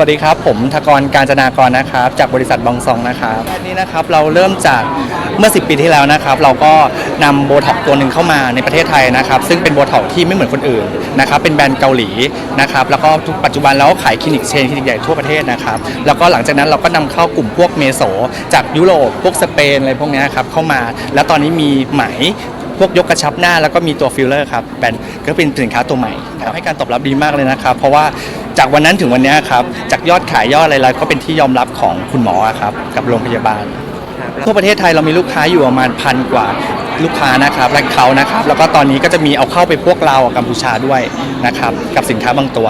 สวัสดีครับ ผมธกรการจนากรนะครับ จากบริษัทบองซองนะครับอันนี้นะครับเราเริ่มจากเมื่อ 10 ปีที่แล้วนะครับ เราก็นำโบท็อกตัวหนึ่งเข้ามาในประเทศไทยนะครับ ซึ่งเป็นโบท็อกที่ไม่เหมือนคนอื่นนะครับเป็นแบรนด์เกาหลีนะครับแล้วก็ทุกปัจจุบันเราก็ขายคลินิกเชนคลินิกใหญ่ทั่วประเทศนะครับแล้วก็หลังจากนั้นเราก็นำเข้ากลุ่มพวกเมโสจากยุโรปพวกสเปนอะไรพวกเนี้ยครับเข้ามา แล้วตอนนี้มีไหม พวกยกกระชับหน้าแล้วก็มีตัวฟิลเลอร์ครับแบรนด์ก็เป็นสินค้าตัวใหม่ครับให้การตอบรับดีมากเลยนะครับ เพราะว่าจากวันนั้นถึงวันเนี้ยครับจากยอดขายยอดอะไรแล้วก็เป็นที่ยอมรับของคุณหมออะครับกับโรงพยาบาลทั่วประเทศไทยเรามีลูกค้าอยู่ประมาณพันกว่าลูกค้านะครับและเขานะครับ แล้วก็ตอนนี้ก็จะมีเอาเข้าไปพวกลาวกับกัมพูชาด้วยนะครับ กับสินค้าบางตัว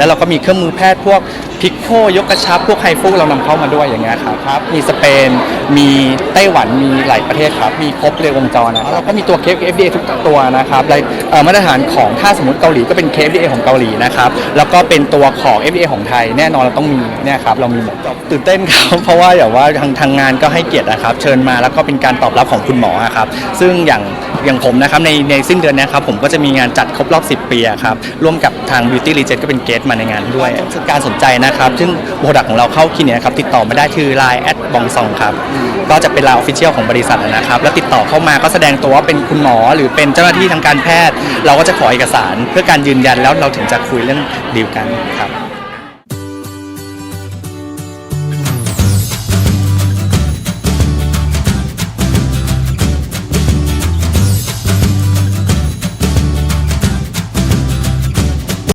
แล้วเราก็มีเครื่องมือแพทย์พวกพิกโคยกกระชับพวกไฮฟูเรานำเข้ามาด้วยอย่างเงี้ยครับครับ มีสเปน มีไต้หวันมีหลายประเทศครับ มีครบเลยวงจรนะแล้วเราก็มีตัวเคฟ FDA ทุกตัวนะครับและเอ่อมาตรฐานของถ้าสมมติเกาหลีก็เป็นเคฟ FDA ของเกาหลีนะครับแล้วก็เป็นตัวของ FDA ของไทยแน่นอนเราต้องมีเนี่ยครับเรามีหมดตื่นเต้นครับ เพราะว่าอย่างว่าทางทางงานก็ให้เกียรตินะครับ เชิญมาแล้วก็เป็นการตอบรับของคุณหมออะครับ ซึ่งอย่างอย่างผมนะครับในในสิ้นเดือนเนี้ครับผมก็จะมีงานจัดครบรอบ 10 ปีอะครับร่วมกับทาง Beauty Legend ก็เป็นเกสมาในงานด้วยการสนใจนะครับซึ่งโปรดักของเราเข้าคลินิกนะครับติดต่อมาได้คือ Line แอดบองซองครับก็จะเป็นไลน์ออฟฟิเชียลของบริษัทนะครับ แล้วติดต่อเข้ามาก็แสดงตัวว่าเป็นคุณหมอหรือเป็นเจ้าหน้าที่ทางการแพทย์ เราก็จะขอเอกสารเพื่อการยืนยันแล้วเราถึงจะคุยเรื่องดีลกันครับ